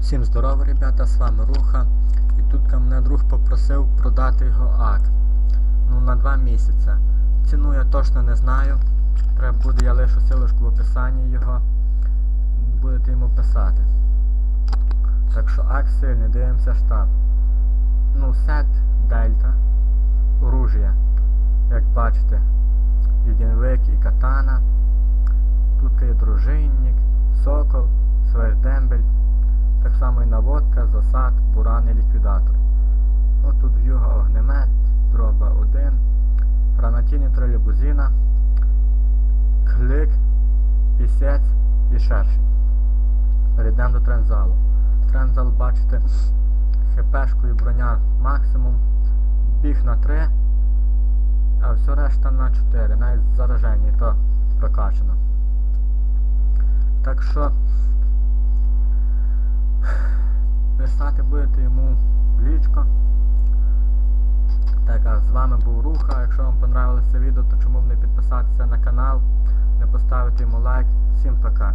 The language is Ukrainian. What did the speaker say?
Всім здорово, ребята, з вами Руха. І тут ка мене друг попросив продати його ак. Ну, на два місяці. Ціну я точно не знаю. Треба буде, я лишу силочку в описанні його. Будете йому писати. Так що ак сильний, дивимося штаб. Ну, сет Дельта. Оружие. Як бачите, Юдінвик і катана. Тут є дружинник, само і наводка, засад, буран ліквідатор. Ну, тут в огнемет, дроба 1, гранатійні тролейбузина, клик, пісець і шершень. Перейдемо до трензалу. Трензал, бачите, хпшку і броня максимум, біг на 3, а все решта на 4, навіть зараження і то прокачано. Так що писати будете йому лічко. Так, а з вами був Руха. Якщо вам понравилося відео, то чому б не підписатися на канал, не поставити йому лайк. Всім пока.